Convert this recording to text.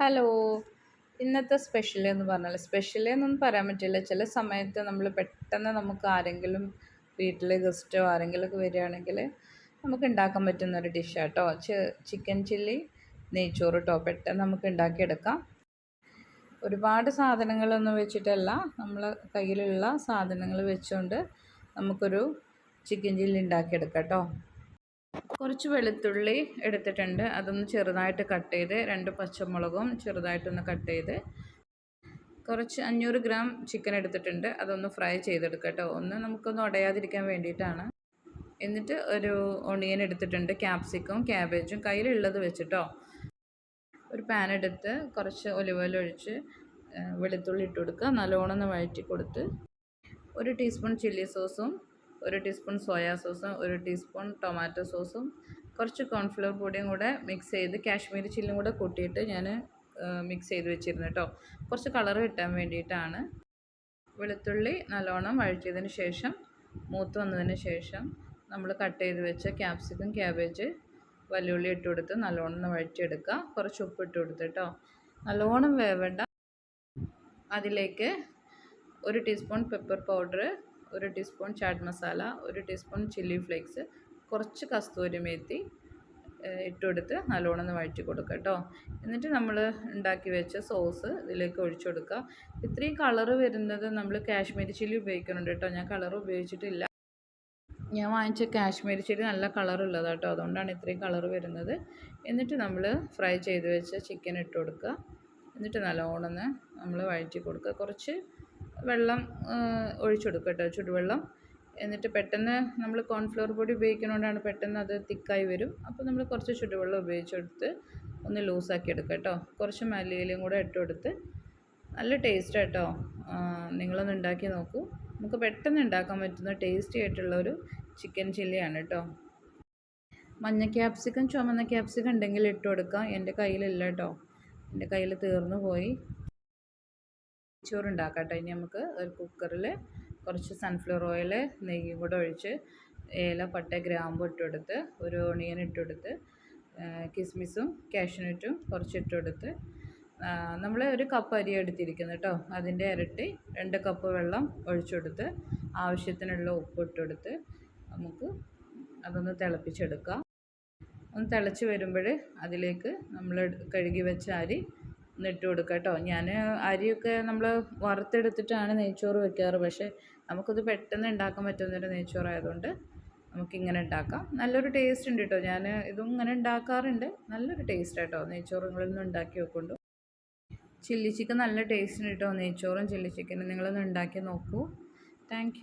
Hello. ഇന്നത്തെ special എന്ന് പറഞ്ഞാൽ സ്പെഷ്യൽ എന്നൊന്നും പറയാൻ പറ്റില്ല. ചില സമയത്ത് നമ്മൾ പെട്ടെന്ന് നമുക്ക് ആരെങ്കിലും വീട്ടിൽ ഗസ്റ്റോ ആരെങ്കിലുമൊക്കെ വരികയാണെങ്കിൽ നമുക്ക് ഉണ്ടാക്കാൻ പറ്റുന്ന ഒരു ഡിഷാട്ടോ ചിക്കൻ ചില്ലി നെയ്ച്ചോറ് കേട്ടോ പെട്ടെന്ന് നമുക്ക് ഉണ്ടാക്കിയെടുക്കാം ഒരുപാട് സാധനങ്ങളൊന്നും വെച്ചിട്ടല്ല. നമ്മൾ കയ്യിലുള്ള സാധനങ്ങൾ വെച്ചുകൊണ്ട് നമുക്കൊരു ചിക്കൻ ചില്ലി ഉണ്ടാക്കിയെടുക്കാം കേട്ടോ കുറച്ച് വെളുത്തുള്ളി എടുത്തിട്ടുണ്ട്. അതൊന്ന് ചെറുതായിട്ട് കട്ട് ചെയ്ത് രണ്ട് പച്ചമുളകും ചെറുതായിട്ടൊന്ന് കട്ട് ചെയ്ത് കുറച്ച് അഞ്ഞൂറ് ഗ്രാം ചിക്കൻ എടുത്തിട്ടുണ്ട്. അതൊന്ന് ഫ്രൈ ചെയ്തെടുക്കുക കേട്ടോ. ഒന്ന് നമുക്കൊന്ന് ഉടയാതിരിക്കാൻ വേണ്ടിയിട്ടാണ്. എന്നിട്ട് ഒരു ഒണിയൻ എടുത്തിട്ടുണ്ട്. ക്യാപ്സിക്കും ക്യാബേജും കയ്യിലുള്ളത് വെച്ചിട്ടോ. ഒരു പാൻ എടുത്ത് കുറച്ച് ഒലിവ് ഓയിൽ ഒഴിച്ച് വെളുത്തുള്ളി ഇട്ട് കൊടുക്കുക. നല്ലോണം ഒന്ന് വഴറ്റി കൊടുത്ത് ഒരു ടീസ്പൂൺ ചില്ലി സോസും ഒരു ടീസ്പൂൺ സോയാ സോസും ഒരു ടീസ്പൂൺ ടൊമാറ്റോ സോസും കുറച്ച് കോൺഫ്ലവർ പൊടിയും കൂടെ മിക്സ് ചെയ്ത് കാശ്മീരി ചില്ലും കൂടെ കൂട്ടിയിട്ട് ഞാൻ മിക്സ് ചെയ്ത് വെച്ചിരുന്നു കേട്ടോ കുറച്ച് കളർ കിട്ടാൻ വേണ്ടിയിട്ടാണ്. വെളുത്തുള്ളി നല്ലോണം വഴറ്റിയതിന് ശേഷം മൂത്ത് വന്നതിന് ശേഷം നമ്മൾ കട്ട് ചെയ്ത് വെച്ച ക്യാപ്സിക്കം ക്യാബേജ് വലിയുള്ളി ഇട്ട് കൊടുത്ത് നല്ലോണം വഴറ്റിയെടുക്കുക. കുറച്ച് ഉപ്പ് ഇട്ട് കൊടുത്ത് കേട്ടോ നല്ലോണം വേവേണ്ട. അതിലേക്ക് ഒരു ടീസ്പൂൺ പെപ്പർ പൗഡർ ഒരു ടീസ്പൂൺ ചാട്ട് മസാല ഒരു ടീസ്പൂൺ ചില്ലി ഫ്ലേക്സ് കുറച്ച് കസ്തൂരി മേത്തി ഇട്ടുകൊടുത്ത് നല്ലോണം ഒന്ന് വഴറ്റി കൊടുക്കുക കേട്ടോ. എന്നിട്ട് നമ്മൾ ഉണ്ടാക്കി വെച്ച സോസ് ഇതിലേക്ക് ഒഴിച്ചു കൊടുക്കുക. ഇത്രയും കളറ് വരുന്നത് നമ്മൾ കാശ്മീരി ചില്ലി ഉപയോഗിക്കുന്നുണ്ട് കേട്ടോ. ഞാൻ കളർ ഉപയോഗിച്ചിട്ടില്ല. ഞാൻ വാങ്ങിച്ച കാശ്മീരി ചില്ലി നല്ല കളർ ഉള്ളതാണ് കേട്ടോ. അതുകൊണ്ടാണ് ഇത്രയും കളർ വരുന്നത്. എന്നിട്ട് നമ്മൾ ഫ്രൈ ചെയ്ത് വെച്ച ചിക്കൻ ഇട്ട് കൊടുക്കുക. എന്നിട്ട് നല്ലോണം നമ്മൾ വഴറ്റി കൊടുക്കുക. കുറച്ച് വെള്ളം ഒഴിച്ചു കൊടുക്കുക കേട്ടോ ചുടുവെള്ളം. എന്നിട്ട് പെട്ടെന്ന് നമ്മൾ കോൺഫ്ലവർ പൊടി ഉപയോഗിക്കുന്നതുകൊണ്ടാണ് പെട്ടെന്ന് അത് തിക്കായി വരും. അപ്പോൾ നമ്മൾ കുറച്ച് ചുടുവെള്ളം ഉപയോഗിച്ചെടുത്ത് ഒന്ന് ലൂസാക്കി എടുക്കുക കേട്ടോ കുറച്ച് മല്ലിയിലയും കൂടെ ഇട്ട് കൊടുത്ത് നല്ല ടേസ്റ്റ് കേട്ടോ നിങ്ങളൊന്ന് ഉണ്ടാക്കി നോക്കൂ. നമുക്ക് പെട്ടെന്ന് ഉണ്ടാക്കാൻ പറ്റുന്ന ടേസ്റ്റി ആയിട്ടുള്ള ഒരു ചിക്കൻ ചില്ലിയാണ് കേട്ടോ മഞ്ഞ ക്യാപ്സിക്കം ചുമന്ന ക്യാപ്സിക്കം ഉണ്ടെങ്കിൽ ഇട്ട് കൊടുക്കാം എന്റെ കയ്യിലില്ല കേട്ടോ എന്റെ കയ്യിൽ തീർന്നു പോയി. ചോറ് കേട്ടോ ഇനി നമുക്ക് ഒരു കുക്കറിൽ കുറച്ച് സൺഫ്ലവർ ഓയിൽ നെയ്യും കൂടെ ഒഴിച്ച് ഏല പട്ട ഗ്രാമ്പും ഇട്ടുകൊടുത്ത് ഒരു ഓണിയൻ ഇട്ടുകൊടുത്ത് കിസ്മിസും കാഷ്നട്ടും കുറച്ച് ഇട്ടുകൊടുത്ത് നമ്മൾ ഒരു കപ്പ് അരി എടുത്തിരിക്കുന്നു കേട്ടോ അതിന്റെ ഇരട്ടി രണ്ട് കപ്പ് വെള്ളം ഒഴിച്ചെടുത്ത് ആവശ്യത്തിനുള്ള ഉപ്പ് ഇട്ടുകൊടുത്ത് നമുക്ക് അതൊന്ന് തിളപ്പിച്ചെടുക്കാം. ഒന്ന് തിളച്ച് വരുമ്പോൾ അതിലേക്ക് നമ്മൾ കഴുകി വെച്ച അരി ഇട്ട് കൊടുക്കുക കേട്ടോ. ഞാൻ അരിയൊക്കെ നമ്മൾ വറുത്തെടുത്തിട്ടാണ് നെയ്ച്ചോറ് വെക്കാറ്. പക്ഷേ നമുക്കത് പെട്ടെന്ന് ഉണ്ടാക്കാൻ പറ്റുന്നൊരു നെയ്ച്ചോറായതുകൊണ്ട് നമുക്കിങ്ങനെ ഉണ്ടാക്കാം നല്ലൊരു ടേസ്റ്റ് ഉണ്ട് കേട്ടോ. ഞാൻ ഇതും ഇങ്ങനെ ഉണ്ടാക്കാറുണ്ട് നല്ലൊരു ടേസ്റ്റ് കേട്ടോ. നെയ്ച്ചോറ് നിന്ന് ഉണ്ടാക്കി വെക്കുന്നുണ്ട് ചില്ലി ചിക്കൻ നല്ല ടേസ്റ്റ് ഉണ്ട് കേട്ടോ. നെയ്ച്ചോറും ചില്ലി ചിക്കനും നിങ്ങളൊന്ന് ഉണ്ടാക്കി നോക്കൂ. താങ്ക്